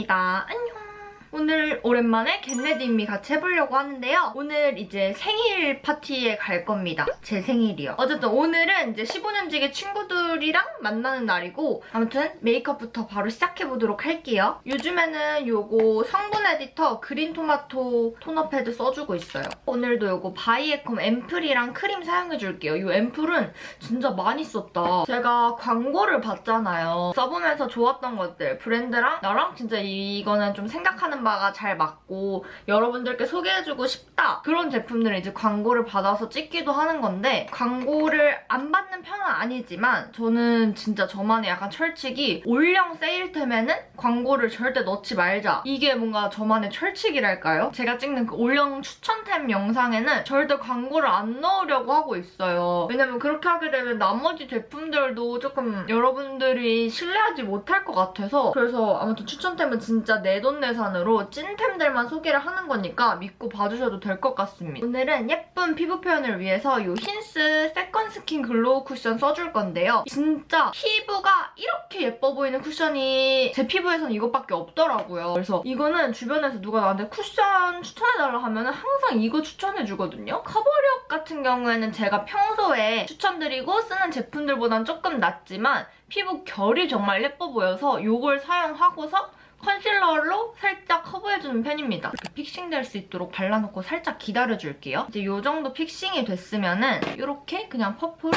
혜리미입니다. 안녕. 오늘 오랜만에 겟레디미 같이 해보려고 하는데요. 오늘 이제 생일 파티에 갈 겁니다. 제 생일이요. 어쨌든 오늘은 이제 15년지기 친구들이랑 만나는 날이고 아무튼 메이크업부터 바로 시작해보도록 할게요. 요즘에는 요거 성분 에디터 그린 토마토 토너 패드 써주고 있어요. 오늘도 요거 바이에콤 앰플이랑 크림 사용해줄게요. 이 앰플은 진짜 많이 썼다. 제가 광고를 봤잖아요. 써보면서 좋았던 것들 브랜드랑 나랑 진짜 이거는 좀 생각하는 바가 잘 맞고 여러분들께 소개해주고 싶다. 그런 제품들을 이제 광고를 받아서 찍기도 하는 건데 광고를 안 받는 편은 아니지만 저는 진짜 저만의 약간 철칙이 올영 세일템에는 광고를 절대 넣지 말자. 이게 뭔가 저만의 철칙이랄까요? 제가 찍는 그 올영 추천템 영상에는 절대 광고를 안 넣으려고 하고 있어요. 왜냐면 그렇게 하게 되면 나머지 제품들도 조금 여러분들이 신뢰하지 못할 것 같아서 그래서 아무튼 추천템은 진짜 내돈내산으로 찐템들만 소개를 하는 거니까 믿고 봐주셔도 될 것 같습니다. 오늘은 예쁜 피부 표현을 위해서 이 힌스 세컨 스킨 글로우 쿠션 써줄 건데요. 진짜 피부가 이렇게 예뻐 보이는 쿠션이 제 피부에서는 이것밖에 없더라고요. 그래서 이거는 주변에서 누가 나한테 쿠션 추천해달라 하면 항상 이거 추천해주거든요. 커버력 같은 경우에는 제가 평소에 추천드리고 쓰는 제품들보단 조금 낫지만 피부 결이 정말 예뻐 보여서 이걸 사용하고서 컨실러로 살짝 커버해주는 편입니다. 이렇게 픽싱될 수 있도록 발라놓고 살짝 기다려줄게요. 이제 이 정도 픽싱이 됐으면 은 이렇게 그냥 퍼프로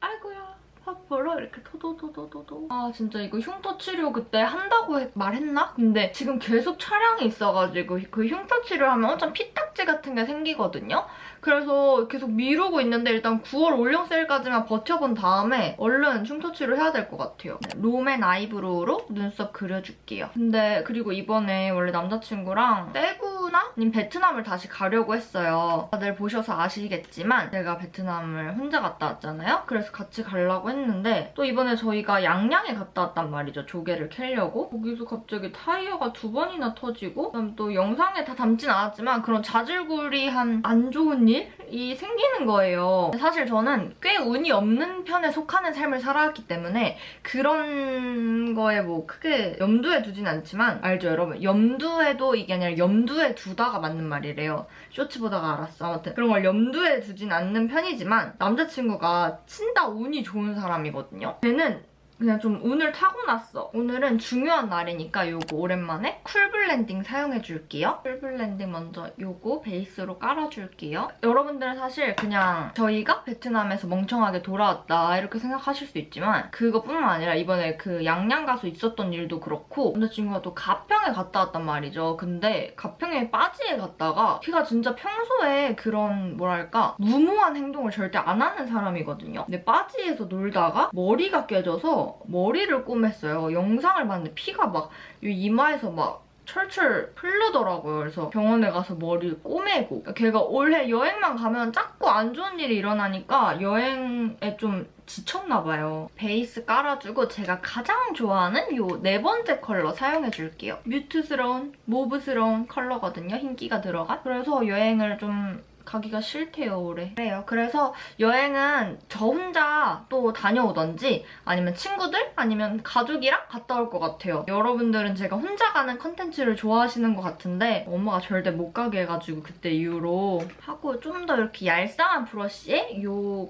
아이고야 퍼프로 이렇게 토도토도도도 아 진짜 이거 흉터 치료 그때 한다고 해- 말했나? 근데 지금 계속 촬영이 있어가지고 그 흉터 치료하면 엄청 피딱지 같은 게 생기거든요? 그래서 계속 미루고 있는데 일단 9월 올영 세일까지만 버텨본 다음에 얼른 흉터 치료 해야 될 것 같아요. 네, 롬앤 아이브로우로 눈썹 그려줄게요. 근데 그리고 이번에 원래 남자친구랑 대구나? 아니면 베트남을 다시 가려고 했어요. 다들 보셔서 아시겠지만 제가 베트남을 혼자 갔다 왔잖아요. 그래서 같이 가려고 했는데 또 이번에 저희가 양양에 갔다 왔단 말이죠. 조개를 캐려고. 거기서 갑자기 타이어가 두 번이나 터지고 그다음 또 영상에 다 담진 않았지만 그런 자질구리한 안 좋은 일이 생기는 거예요. 사실 저는 꽤 운이 없는 편에 속하는 삶을 살아왔기 때문에 그런 거에 뭐 크게 염두에 두진 않지만 알죠 여러분? 염두에도 이게 아니라 염두에 두다가 맞는 말이래요. 쇼츠 보다가 알았어. 아무튼 그런 걸 염두에 두진 않는 편이지만 남자친구가 진짜 운이 좋은 사람이거든요. 걔는 그냥 좀 운을 타고났어. 오늘은 중요한 날이니까 요거 오랜만에 쿨 블렌딩 사용해줄게요. 쿨 블렌딩 먼저 요거 베이스로 깔아줄게요. 여러분들은 사실 그냥 저희가 베트남에서 멍청하게 돌아왔다 이렇게 생각하실 수 있지만 그것뿐만 아니라 이번에 그 양양 가서 있었던 일도 그렇고 남자친구가 또 가평에 갔다 왔단 말이죠. 근데 가평에 빠지에 갔다가 걔가 진짜 평소에 그런 뭐랄까 무모한 행동을 절대 안 하는 사람이거든요. 근데 빠지에서 놀다가 머리가 깨져서 머리를 꼬맸어요. 영상을 봤는데 피가 막이 이마에서 막 철철 흐르더라고요. 그래서 병원에 가서 머리를 꼬매고 걔가 올해 여행만 가면 자꾸 안 좋은 일이 일어나니까 여행에 좀 지쳤나 봐요. 베이스 깔아주고 제가 가장 좋아하는 이 네 번째 컬러 사용해줄게요. 뮤트스러운, 모브스러운 컬러거든요. 흰기가 들어간. 그래서 여행을 좀 가기가 싫대요, 올해. 그래요. 그래서 여행은 저 혼자 또 다녀오던지 아니면 친구들 아니면 가족이랑 갔다 올 것 같아요. 여러분들은 제가 혼자 가는 컨텐츠를 좋아하시는 것 같은데 엄마가 절대 못 가게 해가지고 그때 이후로 하고 좀 더 이렇게 얄쌍한 브러쉬에 이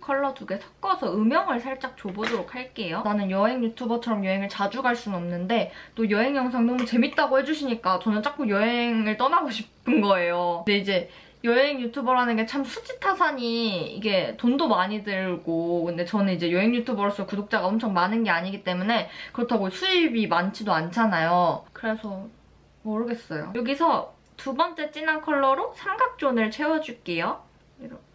컬러 두 개 섞어서 음영을 살짝 줘보도록 할게요. 나는 여행 유튜버처럼 여행을 자주 갈 수는 없는데 또 여행 영상 너무 재밌다고 해주시니까 저는 자꾸 여행을 떠나고 싶은 거예요. 근데 이제 여행 유튜버라는 게 참 수지타산이 이게 돈도 많이 들고 근데 저는 이제 여행 유튜버로서 구독자가 엄청 많은 게 아니기 때문에 그렇다고 수입이 많지도 않잖아요. 그래서 모르겠어요. 여기서 두 번째 진한 컬러로 삼각존을 채워줄게요. 이렇게.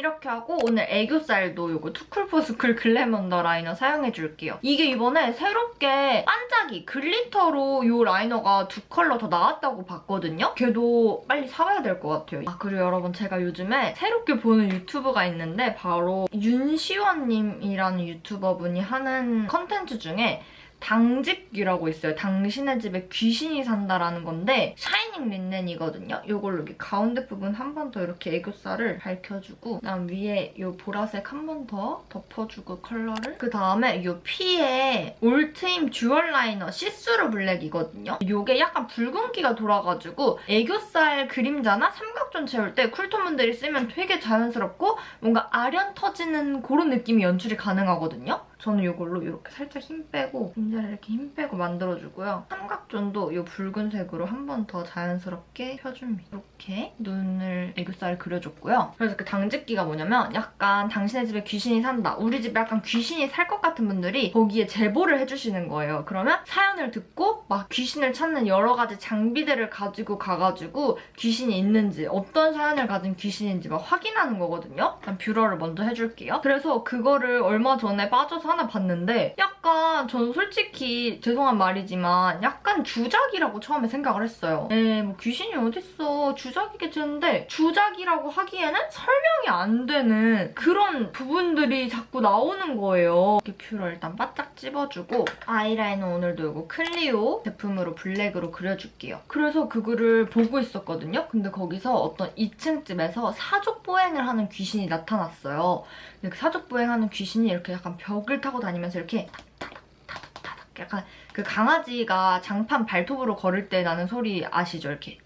이렇게 하고 오늘 애교살도 이거 투쿨포스쿨 글램 언더라이너 사용해줄게요. 이게 이번에 새롭게 반짝이 글리터로 이 라이너가 두 컬러 더 나왔다고 봤거든요. 걔도 빨리 사봐야 될 것 같아요. 아 그리고 여러분 제가 요즘에 새롭게 보는 유튜브가 있는데 바로 윤시원님이라는 유튜버분이 하는 컨텐츠 중에 당직귀라고 있어요. 당신의 집에 귀신이 산다라는 건데 샤이닝 린넨이거든요. 이걸로 여기 가운데 부분 한 번 더 이렇게 애교살을 밝혀주고 그다음 위에 이 보라색 한 번 더 덮어주고 컬러를 그 다음에 이 피에 올트임 듀얼 라이너 시스루 블랙이거든요. 이게 약간 붉은기가 돌아가지고 애교살 그림자나 삼각존 채울 때 쿨톤 분들이 쓰면 되게 자연스럽고 뭔가 아련 터지는 그런 느낌이 연출이 가능하거든요. 저는 이걸로 이렇게 살짝 힘 빼고 그림자를 이렇게 힘 빼고 만들어주고요. 삼각존도 이 붉은색으로 한 번 더 자연스럽게 펴줍니다. 이렇게 눈을 애교살을 그려줬고요. 그래서 그 당직기가 뭐냐면 약간 당신의 집에 귀신이 산다. 우리 집에 약간 귀신이 살 것 같은 분들이 거기에 제보를 해주시는 거예요. 그러면 사연을 듣고 막 귀신을 찾는 여러 가지 장비들을 가지고 가가지고 귀신이 있는지 어떤 사연을 가진 귀신인지 막 확인하는 거거든요. 일단 뷰러를 먼저 해줄게요. 그래서 그거를 얼마 전에 빠져서 하나 봤는데 약간 저는 솔직히 죄송한 말이지만 약간 주작이라고 처음에 생각을 했어요. 에, 뭐 귀신이 어딨어. 주작이겠지 했는데 주작이라고 하기에는 설명이 안 되는 그런 부분들이 자꾸 나오는 거예요. 이렇게 뷰러 일단 바짝 찝어주고 아이라이너 오늘도 이거 클리오 제품으로 블랙으로 그려줄게요. 그래서 그거를 보고 있었거든요. 근데 거기서 어떤 2층 집에서 사족 보행을 하는 귀신이 나타났어요. 근데 그 사족 보행하는 귀신이 이렇게 약간 벽을 타고 다니면서 이렇게 타닥타닥타닥타닥 약간 그 강아지가 장판 발톱으로 걸을 때 나는 소리 아시죠? 이렇게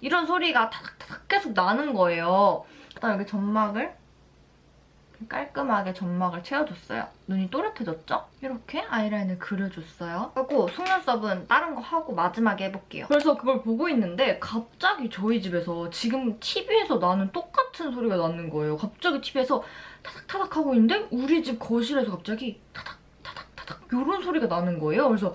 이런 소리가 타닥타닥 계속 나는 거예요. 그다음 여기 점막을 깔끔하게 점막을 채워줬어요. 눈이 또렷해졌죠? 이렇게 아이라인을 그려줬어요. 하고 속눈썹은 다른 거 하고 마지막에 해볼게요. 그래서 그걸 보고 있는데 갑자기 저희 집에서 지금 TV에서 나는 똑같은 소리가 나는 거예요. 갑자기 TV에서 타닥타닥 하고 있는데 우리 집 거실에서 갑자기 타닥 타닥 타닥 이런 소리가 나는 거예요. 그래서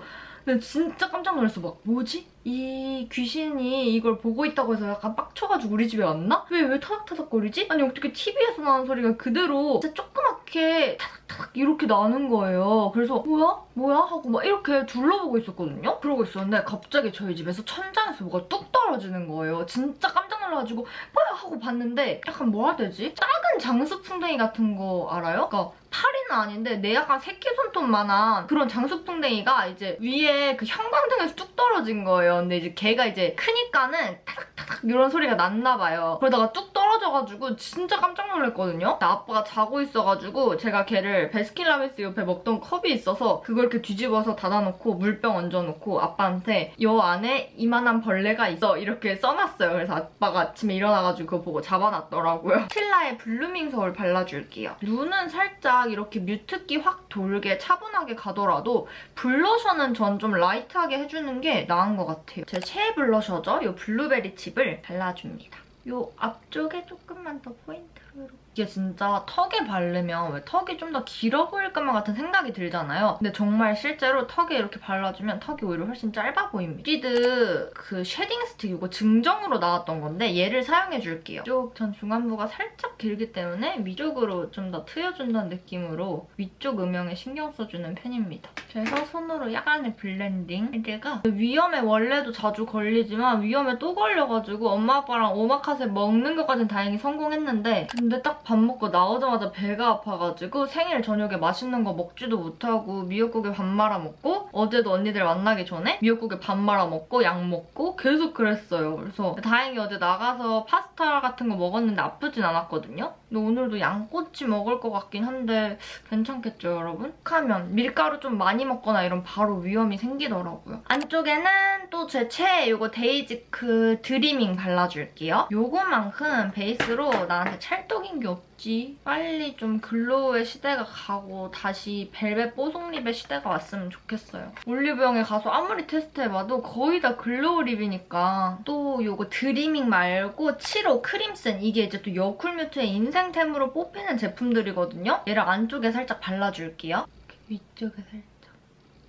진짜 깜짝 놀랐어. 막 뭐지? 이 귀신이 이걸 보고 있다고 해서 약간 빡쳐가지고 우리 집에 왔나? 왜, 왜 타닥타닥거리지? 아니 어떻게 TV에서 나는 소리가 그대로 진짜 조그맣게 타닥 타닥 이렇게 나는 거예요. 그래서 뭐야? 뭐야? 하고 막 이렇게 둘러보고 있었거든요? 그러고 있었는데 갑자기 저희 집에서 천장에서 뭐가 뚝 떨어지는 거예요. 진짜 깜짝 놀라가지고 뭐야? 하고 봤는데 약간 뭐라 해야 되지? 작은 장수풍뎅이 같은 거 알아요? 그러니까 파리는 아닌데 내 약간 새끼손톱만한 그런 장수풍뎅이가 이제 위에 그 형광등에서 뚝 떨어진 거예요. 근데 이제 걔가 이제 크니까는 타닥타닥 이런 소리가 났나 봐요. 그러다가 뚝 떨어져가지고 진짜 깜짝 놀랐거든요. 아빠가 자고 있어가지고 제가 걔를 베스킨라빈스 옆에 먹던 컵이 있어서 그걸 이렇게 뒤집어서 닫아놓고 물병 얹어놓고 아빠한테 요 안에 이만한 벌레가 있어 이렇게 써놨어요. 그래서 아빠가 아침에 일어나가지고 그거 보고 잡아놨더라고요. 틸라의 블루밍 서울 발라줄게요. 눈은 살짝 이렇게 뮤트기 확 돌게 차분하게 가더라도 블러셔는 전 좀 라이트하게 해주는 게 나은 것 같아요. 제 최애 블러셔죠? 이 블루베리 칩을 발라줍니다. 이 앞쪽에 조금만 더 포인트로 이게 진짜 턱에 바르면 왜 턱이 좀 더 길어 보일 것만 같은 생각이 들잖아요. 근데 정말 실제로 턱에 이렇게 발라주면 턱이 오히려 훨씬 짧아 보입니다. 리드 그 쉐딩 스틱 이거 증정으로 나왔던 건데 얘를 사용해줄게요. 이쪽 전 중안부가 살짝 길기 때문에 위쪽으로 좀 더 트여준다는 느낌으로 위쪽 음영에 신경 써주는 편입니다. 그래서 손으로 약간의 블렌딩 이게가 위험에 원래도 자주 걸리지만 위험에 또 걸려가지고 엄마 아빠랑 오마카세 먹는 것까진 다행히 성공했는데 근데 딱 밥 먹고 나오자마자 배가 아파가지고 생일 저녁에 맛있는 거 먹지도 못하고 미역국에 밥 말아 먹고 어제도 언니들 만나기 전에 미역국에 밥 말아 먹고 약 먹고 계속 그랬어요. 그래서 다행히 어제 나가서 파스타 같은 거 먹었는데 아프진 않았거든요. 근데 오늘도 양꼬치 먹을 것 같긴 한데 괜찮겠죠 여러분? 하면 밀가루 좀 많이 먹거나 이런 바로 위험이 생기더라고요. 안쪽에는 또 제 최애 이거 데이지크 드리밍 발라줄게요. 요거만큼 베이스로 나한테 찰떡인 게 없 지. 빨리 좀 글로우의 시대가 가고 다시 벨벳 뽀송립의 시대가 왔으면 좋겠어요. 올리브영에 가서 아무리 테스트해봐도 거의 다 글로우 립이니까 또 요거 드리밍 말고 7호 크림슨 이게 이제 또 여쿨뮤트의 인생템으로 뽑히는 제품들이거든요. 얘를 안쪽에 살짝 발라줄게요. 위쪽에 살짝.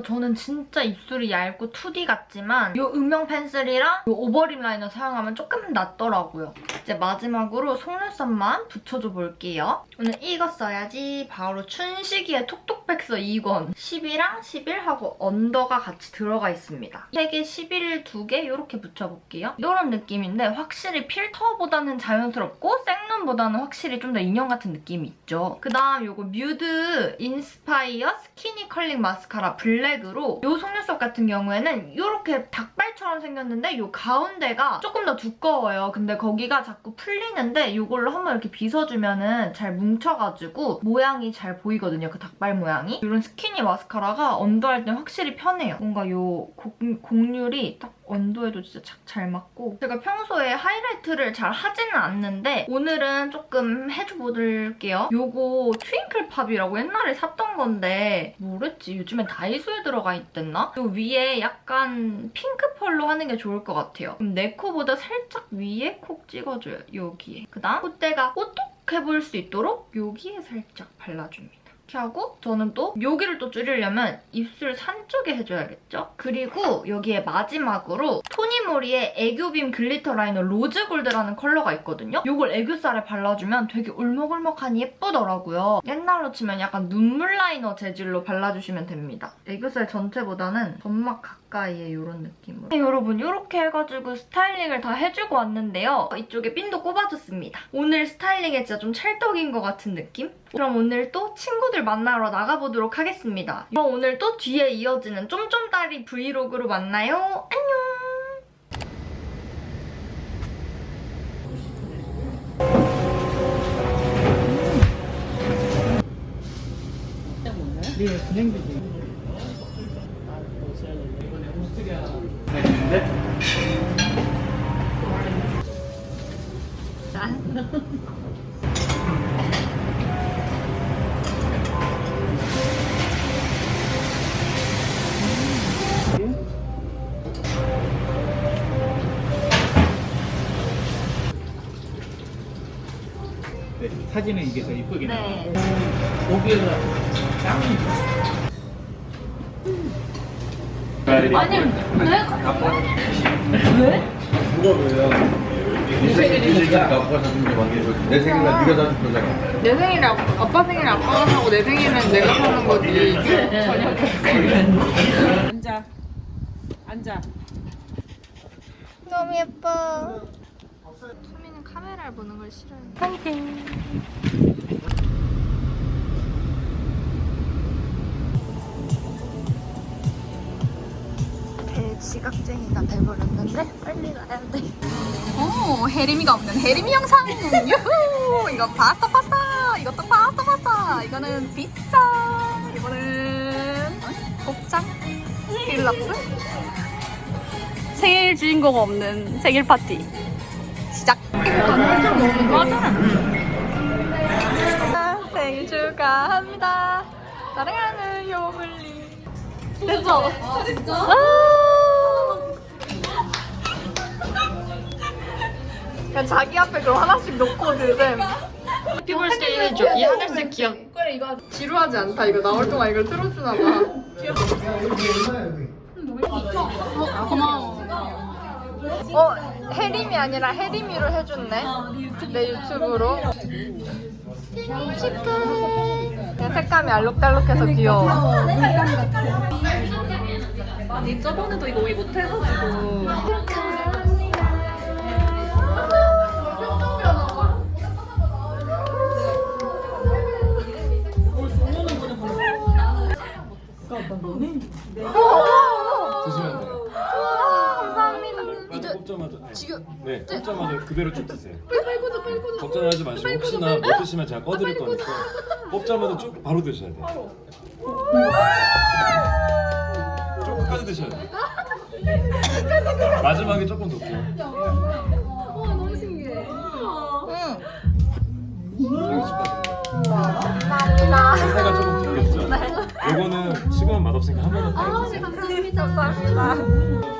저는 진짜 입술이 얇고 2D 같지만 이 음영 펜슬이랑 이 오버립 라이너 사용하면 조금 낫더라고요. 이제 마지막으로 속눈썹만 붙여줘 볼게요. 오늘 이거 써야지 바로 춘식이의 톡톡 흑백서 2권 10이랑 11하고 언더가 같이 들어가 있습니다. 3개 11 2개 이렇게 붙여볼게요. 이런 느낌인데 확실히 필터보다는 자연스럽고 생눈보다는 확실히 좀 더 인형 같은 느낌이 있죠. 그 다음 요거 뮤드 인스파이어 스키니 컬링 마스카라 블랙 으로 요 속눈썹 같은 경우에는 이렇게 닭발처럼 생겼는데 요 가운데가 조금 더 두꺼워요. 근데 거기가 자꾸 풀리는데 이걸로 한번 이렇게 빗어주면은 잘 뭉쳐가지고 모양이 잘 보이거든요. 그 닭발 모양이. 이런 스키니 마스카라가 언더할 때 확실히 편해요. 뭔가 요 공, 곡률이 딱 언더에도 진짜 착 잘 맞고 제가 평소에 하이라이트를 잘 하지는 않는데 오늘은 조금 해줘볼게요. 요거 트윙클 팝이라고 옛날에 샀던 건데 뭐랬지? 요즘엔 다이소에 들어가 있댔나? 요 위에 약간 핑크 펄로 하는 게 좋을 것 같아요. 그럼 내 코보다 살짝 위에 콕 찍어줘요. 여기에. 그다음 콧대가 오똑해 보일 수 있도록 여기에 살짝 발라줍니다. 하고 저는 또 여기를 또 줄이려면 입술 산 쪽에 해줘야겠죠? 그리고 여기에 마지막으로 토니모리의 애교빔 글리터 라이너 로즈 골드라는 컬러가 있거든요? 이걸 애교살에 발라주면 되게 울먹울먹하니 예쁘더라고요. 옛날로 치면 약간 눈물 라이너 재질로 발라주시면 됩니다. 애교살 전체보다는 점막 가까이에 이런 느낌으로. 네, 여러분 이렇게 해가지고 스타일링을 다 해주고 왔는데요. 이쪽에 핀도 꼽아줬습니다. 오늘 스타일링에 진짜 좀 찰떡인 것 같은 느낌? 그럼 오늘 또 친구들 만나러 나가보도록 하겠습니다. 그럼 오늘 또 뒤에 이어지는 쫌쫌다리 브이로그로 만나요. 안녕! 네, 사진은 이게 더 이쁘게 나와요. 네. 고기가 짱이 아니, 왜? 누가 왜요? 네 생일이니까 아빠가 사준 게 관계죠. 내 생일날 네가 사준 거잖아. 내 생일에 아, 아빠 생일에 아빠가 사고 내 생일은 내가 사는 거지. 앉아. 앉아. 너무 예뻐. 카메라를 보는 걸 싫어해. 파이팅. 대지각쟁이가 돼버렸는데 빨리 가야 돼. 오, 해림이가 없는 해림이 영상. 유후! 이거 파스타 파스타. 이것도 파스타 파스타. 이거는 피자. 이거는 곱창. 필라프. 생일 주인공 없는 생일 파티. 시작. 맞아. 생일 축하합니다. 사랑하는 요블리. 됐어. 아. 그냥 자기 앞에 그럼 하나씩 놓고 드셈. 해피벌스데이 해줘. 이 하늘색 기억. 그래 이거 지루하지 않다. 이거 나올 동안 이걸 틀어주나 봐. 어, 고마워. 어, 해림이 아니라 해림이로 해줬네. 내 유튜브로. 그냥 색감이 알록달록해서 귀여워. 아니 저번에도 이거 왜 못해가지고. 뽑자마자 그대로 쭉 드세요. 걱정하지 마시고 혹시나 못 드시면 제가 꺼드릴 거니까 뽑자마자 쭉 바로 드셔야 돼요. 조금까지 드셔야 돼요. 마지막에 조금 넣고. 상태가 조금 덥겠죠? 이거는 식으면 맛없으니까 한 번만 더 드세요. 감사합니다. 미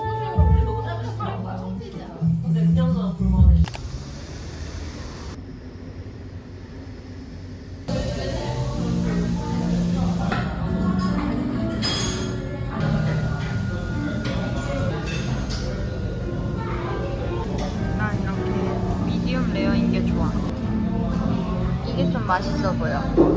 맛있어 보여.